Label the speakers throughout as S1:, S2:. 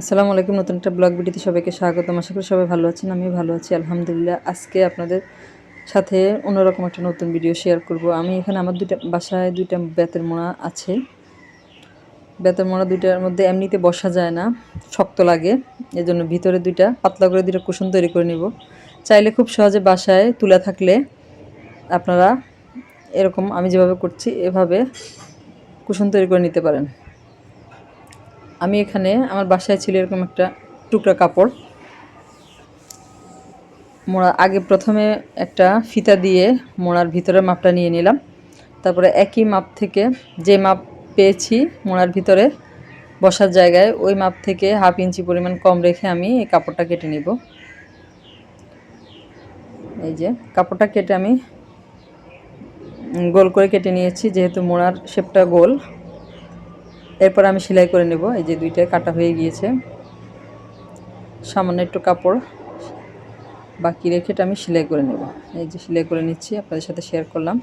S1: আসসালামু আলাইকুম, নতুন একটা ব্লগ ভিডিওতে সবাইকে স্বাগতম। আশা করি সবাই ভালো আছেন আমি ভালো আছি, আলহামদুলিল্লাহ। আজকে আপনাদের সাথে অন্যরকম একটা নতুন ভিডিও শেয়ার করব। আমি এখানে আমার দুইটা, বাসায় দুইটা বেতের মোড়া আছে। বেতের মোড়া দুইটার মধ্যে এমনিতে বসা যায় না, শক্ত লাগে। এজন্য ভিতরে দুইটা পাতলা করে দুইটা কুশন তৈরি করে নিব। চাইলে খুব সহজে বাসায় তুলে থাকলে আপনারা এরকম, আমি যেভাবে করছি, এভাবে কুশন তৈরি করে নিতে পারেন। আমি এখানে, আমার বাসায় ছিল এরকম একটা টুকরা কাপড়। মোড়া, আগে প্রথমে একটা ফিতা দিয়ে মোড়ার ভিতরে মাপটা নিয়ে নিলাম। তারপরে একই মাপ থেকে যে মাপ পেয়েছি মোড়ার ভিতরে বসার জায়গায়, ওই মাপ থেকে হাফ ইঞ্চি পরিমাণ কম রেখে আমি এই কাপড়টা কেটে নিব। এই যে, কাপড়টা কেটে আমি গোল করে কেটে নিয়েছি, যেহেতু মোড়ার শেপটা গোল। এরপর আমি সেলাই করে নেব, এই যে দুইটাই কাটা হয়ে গিয়েছে। সামান্য একটু কাপড় বাকি রেখে আমি সেলাই করে নেব। এই যে সেলাই করে নিচ্ছি, আপনাদের সাথে শেয়ার করলাম।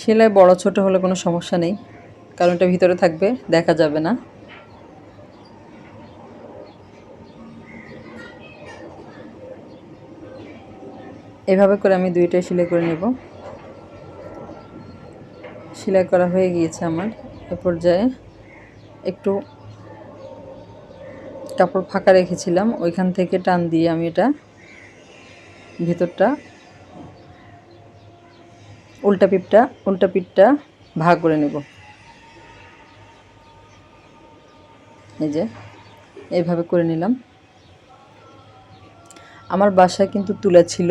S1: সেলাই বড় ছোট হলে কোনো সমস্যা নেই, কারণ এটা ভিতরে থাকবে, দেখা যাবে না। এভাবে করে আমি দুইটাই সেলাই করে নেব। সেলাই করা হয়ে গিয়েছে আমার এ পর্যায়ে। একটু কাপড় ফাঁকা রেখেছিলাম, ওইখান থেকে টান দিয়ে আমি এটা ভেতরটা, উল্টা পিপটা উল্টা পিঠটা ভাগ করে নেব। এই যে, এইভাবে করে নিলাম। আমার বাসায় কিন্তু তুলা ছিল,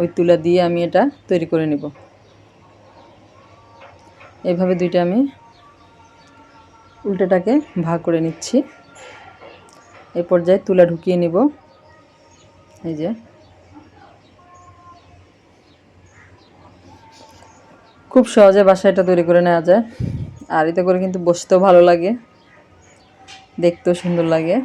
S1: ওই তুলা দিয়ে আমি এটা তৈরি করে নেব। এইভাবে দুইটা আমি উল্টোটাকে ভাগ করে নিচ্ছি। এই পর্যায়ে তুলা ঢুকিয়ে নিব। এই যে। খুব সহজে বাসায় এটা তৈরি করে নেওয়া যায়। আর এতে করে কিন্তু বসতেও ভালো লাগে। দেখতেও সুন্দর লাগে।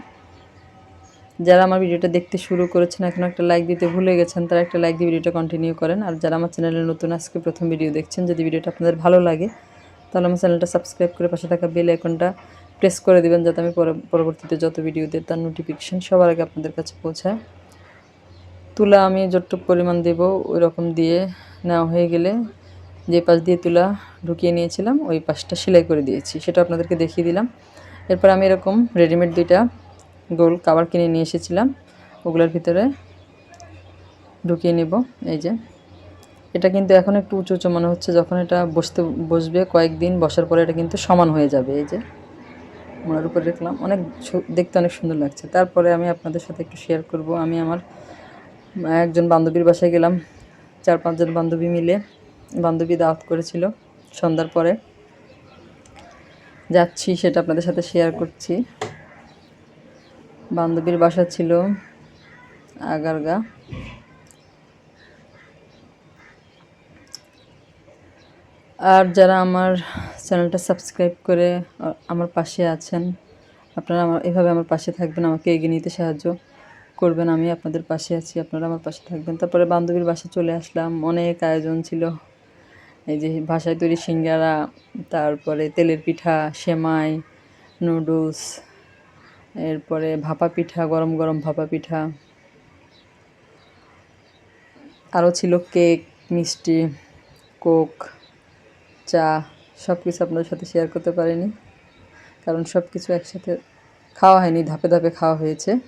S1: যারা আমার ভিডিওটা দেখতে শুরু করেছেন, এখন একটা লাইক দিতে ভুলে গেছেন, তারা একটা লাইক দিয়ে ভিডিওটা কন্টিনিউ করেন। আর যারা আমার চ্যানেলে নতুন, আজকে প্রথম ভিডিও দেখছেন, যদি ভিডিওটা আপনাদের ভালো লাগে, তাহলে আমার চ্যানেলটা সাবস্ক্রাইব করে পাশে থাকা বেল আইকনটা প্রেস করে দেবেন, যাতে আমি পরবর্তীতে যত ভিডিও দিই তার নোটিফিকেশান সবার আগে আপনাদের কাছে পৌঁছায়। তুলা আমি যতটুকু পরিমাণ দেব ওই রকম দিয়ে নেওয়া হয়ে গেলে যে পাশ দিয়ে তুলা ঢুকিয়ে নিয়েছিলাম, ওই পাশটা সেলাই করে দিয়েছি, সেটা আপনাদেরকে দেখিয়ে দিলাম। এরপর আমি এরকম রেডিমেড দুইটা গোল কাবার কিনে নিয়ে এসেছিলাম। ওগুলোর ভিতরে ঢুকিয়ে নেব, এই যে। এটা কিন্তু এখন একটু উঁচু উঁচু মনে হচ্ছে, যখন এটা বসতে বসবে কয়েকদিন, বসার পরে এটা কিন্তু সমান হয়ে যাবে, এই যে। মোড়ার উপরে দেখলাম, অনেক দেখতে অনেক সুন্দর লাগছে। তারপরে আমি আপনাদের সাথে একটু শেয়ার করব। আমি আমার একজন বান্ধবীর বাসায় গেলাম। চার পাঁচজন বান্ধবী মিলে বান্ধবী দাওয়াত করেছিল সন্ধ্যার পরে। যাচ্ছি, সেটা আপনাদের সাথে শেয়ার করছি। বান্ধবীর বাসা ছিল আগারগা। আর যারা আমার চ্যানেলটা সাবস্ক্রাইব করে আমার পাশে আছেন, আপনারা আমার, এভাবে আমার পাশে থাকবেন, আমাকে এগিয়ে নিতে সাহায্য করবেন, আমি আপনাদের পাশে আছি, আপনারা আমার পাশে থাকবেন। তারপরে বান্ধবীর বাসে চলে আসলাম, অনেক আয়োজন ছিল। এই যে ভাষায় তৈরি সিঙ্গারা, তারপরে তেলের পিঠা, সেমাই, নুডলস এরপরে ভাপা পিঠা, গরম গরম ভাপা পিঠা। আরও ছিল কেক, মিষ্টি, কোক, চা সব কিছু আপনাদের সাথে শেয়ার করতে পারিনি। কারণ সব কিছু একসাথে খাওয়া হয়নি, ধাপে ধাপে খাওয়া হয়েছে।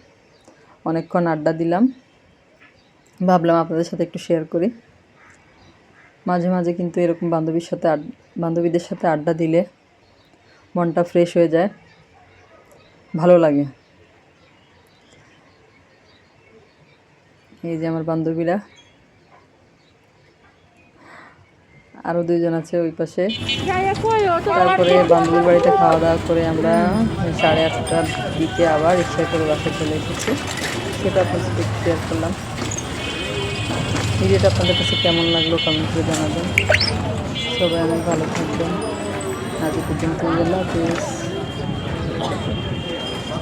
S1: অনেকক্ষণ আড্ডা দিলাম। ভাবলাম আপনাদের সাথে একটু শেয়ার করি। মাঝে মাঝে কিন্তু এরকম বান্ধবীর সাথে বান্ধবীদের সাথে আড্ডা দিলে মনটা ফ্রেশ হয়ে যায়। ভালো লাগে। এই যে আমার বান্ধবীরা। আরও দুইজন আছে ওই পাশে। তারপরে বান্ধবীর বাড়িতে খাওয়া দাওয়া করে আমরা সাড়ে আটটার দিকে আবার রিক্সায় করে বাসায় চলে এসেছি। সেটা আপনার শেয়ার করলাম। ভিডিওটা আপনাদের কাছে কেমন লাগল কমেন্ট করে জানাবেন। সবাই অনেক ভালো থাকবেন। আজ পর্যন্ত আল্লাহ হাফিজ।